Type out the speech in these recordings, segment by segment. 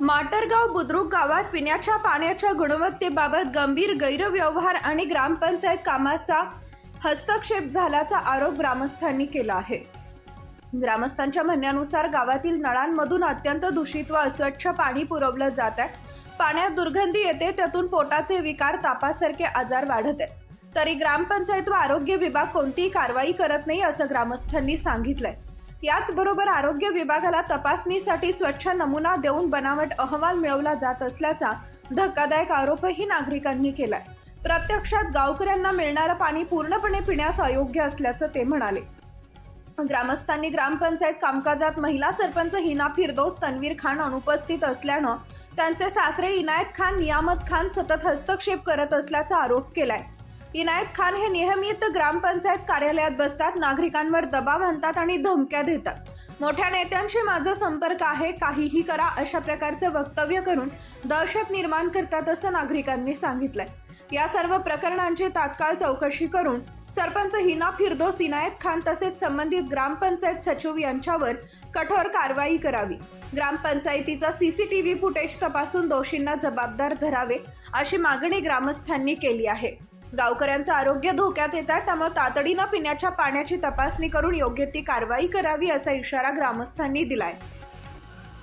माटरगाव बुद्रुक गावात पिण्याच्या पाण्याच्या गुणवत्तेबाबत गंभीर गैरव्यवहार आणि ग्रामपंचायत कामाचा हस्तक्षेप झाल्याचा आरोप ग्रामस्थांनी केला आहे. ग्रामस्थांच्या म्हणण्यानुसार गावातील नळांमधून अत्यंत दूषित व अस्वच्छ पाणी पुरवलं जात आहे. पाण्यात दुर्गंधी येते त्यातून पोटाचे विकार तापासारखे आजार वाढत आहेत. तरी ग्रामपंचायत व आरोग्य विभाग कोणतीही कारवाई करत नाही असं ग्रामस्थांनी सांगितलंय. याचबरोबर आरोग्य विभागाला तपासणीसाठी स्वच्छ नमुना देऊन बनावट अहवाल मिळवला जात असल्याचा धक्कादायक आरोपही नागरिकांनी केलाय. प्रत्यक्षात गावकऱ्यांना मिळणारं पाणी पूर्णपणे पिण्यास अयोग्य असल्याचं ते म्हणाले. ग्रामस्थांनी ग्रामपंचायत कामकाजात महिला सरपंच हिना फिरदोस तन्वीर खान अनुपस्थित असल्यानं त्यांचे सासरे इनायत खान नियामत खान सतत हस्तक्षेप करत असल्याचा आरोप केलाय. इनायत खान हे नियमित ग्रामपंचायत कार्यालयात बसतात नागरिकांवर दबाव आणतात आणि धमक्या देतात. मोठ्या नेत्यांशी माझा संपर्क आहे काहीही करा अशा प्रकारचे वक्तव्य करून दहशत निर्माण करतात असं नागरिकांनी सांगितलंय. या सर्व प्रकरणांची तात्काळ चौकशी करून सरपंच हिना फिरदोस इनायत खान तसेच संबंधित ग्रामपंचायत सचिव यांच्यावर कठोर कारवाई करावी. ग्रामपंचायतीचा सीसीटीव्ही फुटेज तपासून दोषींना जबाबदार धरावे अशी मागणी ग्रामस्थांनी केली आहे. गावकऱ्यांचं आरोग्य धोक्यात येत आहे त्यामुळे तातडीनं पिण्याच्या पाण्याची तपासणी करून योग्य ती कारवाई करावी असा इशारा ग्रामस्थांनी दिलाय.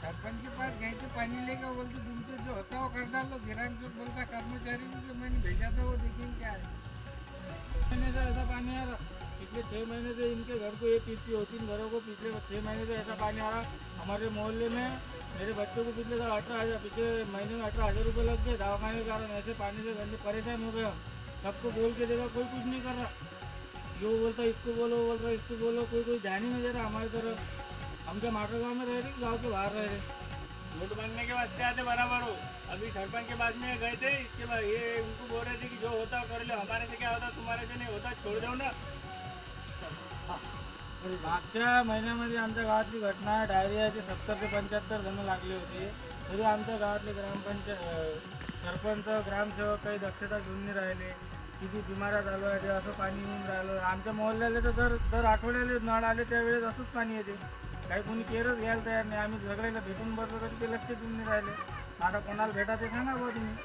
सरपंच के पास गए थे पानी लेकर बोलते? तुमसे जो होता वो हो कर डालो जो बोलता कर्मचारी को मैंने भेजा था वो हो देखिए क्या? है महीने से ऐसा पानी आ रहा पिछले छः महीने से इनके घर को ये तीस दो तीन घरों को पिछले छः महीने से ऐसा पानी आ रहा हमारे मोहल्ले में मेरे बच्चों को पिछले साल अठारह हज़ार पिछले महीने में अठारह हज़ार रुपये लग गए. दवाखाने के कारण ऐसे पानी से गंदे परेशान हो गए हम. सबको बोल के देखा कोई कुछ नहीं कर रहा। जो बोलता इसको बोलो बोल रहा इसको बोलो कोई कोई ध्यान ही नहीं दे रहा हमारी तरफ़ हम क्या माटर गाँव में रह रहे गाँव के बाहर रह रहे? वोट मांगने के वास्ते आते बराबर हो? अभी सरपंच के बाद में गए थे इसके बाद ये उनको बोल रहे थे कि जो होता कर लो हमारे से क्या होता तुम्हारे से नहीं होता छोड़ दो ना। मागच्या महिन्यामध्ये आमच्या गावातली घटना डायरियाचे सत्तर ते पंच्याहत्तर जण लागले होते तरी आमच्या गावातले ग्रामपंचायत सरपंच ग्रामसेवक काही दक्षता घेऊन नाही राहिले. किती बिमाऱ्या चालू आहे ते असं पाणी येऊन राहिलं. आमच्या मोहल्ल्याला तर दर दर आठवड्याला नळ आले त्यावेळेस असंच पाणी येते. काही कोणी केअरच घ्यायला तयार नाही. आम्ही सगळ्याला भेटून बसलो तरी ते लक्ष देऊन नाही राहिले. आता कोणाला भेटा ते सांगा बा तुम्ही.